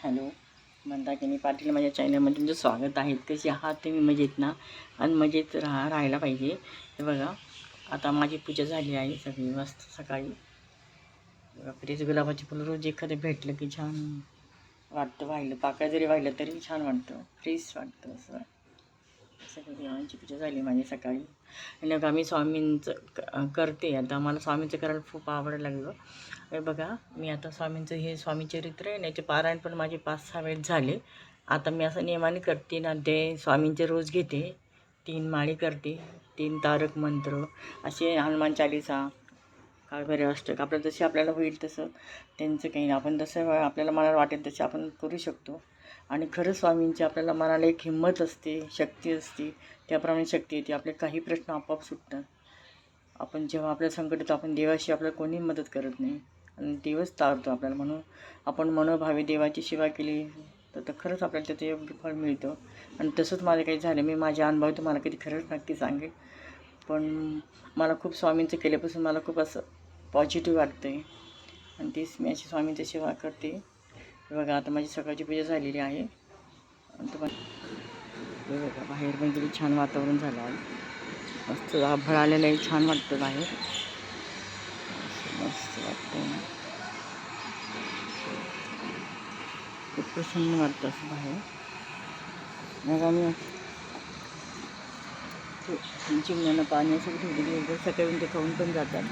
Hello Mandakini Patil माझ्या चॅनलमध्ये तुमचं स्वागत आहे कशी आहात तुम्ही मजेत ना? आणि मजेत राहा राहायला पाहिजे. हे बघा आता माझी पूजा झाली आहे सगळी मस्त सकाळी. बघा फ्रीज गुलाबाची फुलं रोज एखादं भेटलं की छान वाटतं वाहिलं पाकळ्या जरी वाहिलं तरी छान वाटतं. फ्रेश वाटतं असं. सगळी देवांची पूजा झाली माझी सकाळी. आणि बघा मी स्वामींचं क- करते. आता मला स्वामींचं करायला खूप आवडायला लागलं. हे बघा मी आता स्वामींचं हे स्वामी चरित्र आहे ना याचे पारायण पण माझे पाच सहा वेळ झाले. आता मी असं नियमाने करते ना ते स्वामींचे रोज घेते. तीन माळी करते. तीन तारक मंत्र. असे हनुमान चालिसा वगैरे असतो. का आपल्याला जसे आपल्याला होईल तसं त्यांचं काही नाही. आपण जसं आपल्याला मनाला वाटेल तसे आपण करू शकतो. आणि खरंच स्वामींची आपल्याला मनाला एक हिंमत असते शक्ती असते. त्याप्रमाणे शक्ती येते. आपले काही प्रश्न आपोआप सुटतात. आपण जेव्हा आपल्या संकट येतो आपण देवाशी आपल्याला कोणी मदत करत नाही. आणि देवच तारतो आपल्याला. म्हणून आपण मनोभावे देवाची सेवा केली तर तर खरंच आपल्याला त्याचं योग्य फळ मिळतं. आणि तसंच माझं काही झालं. मी माझ्या अनुभव तुम्हाला कधी खरंच नक्की सांगेल पण मला खूप स्वामींचं केल्यापासून मला खूप असं पॉझिटिव्ह वाटते आहे आणि तेच मी अशी स्वामींची सेवा करते. बघा आता माझी सकाळची पूजा झालेली आहे. आणि तुम्हाला बघा बाहेर पण किती छान वातावरण झालं आहे. मस्त आभळ आलेलं आहे छान वाटतं बाहेर. मस्त वाटतं खूप प्रसन्न वाटतं असं बाहेर. मग आम्ही चिमण्यानं पाणी असं ठेवलेली वगैरे सकाळी ते खाऊन पण जातात.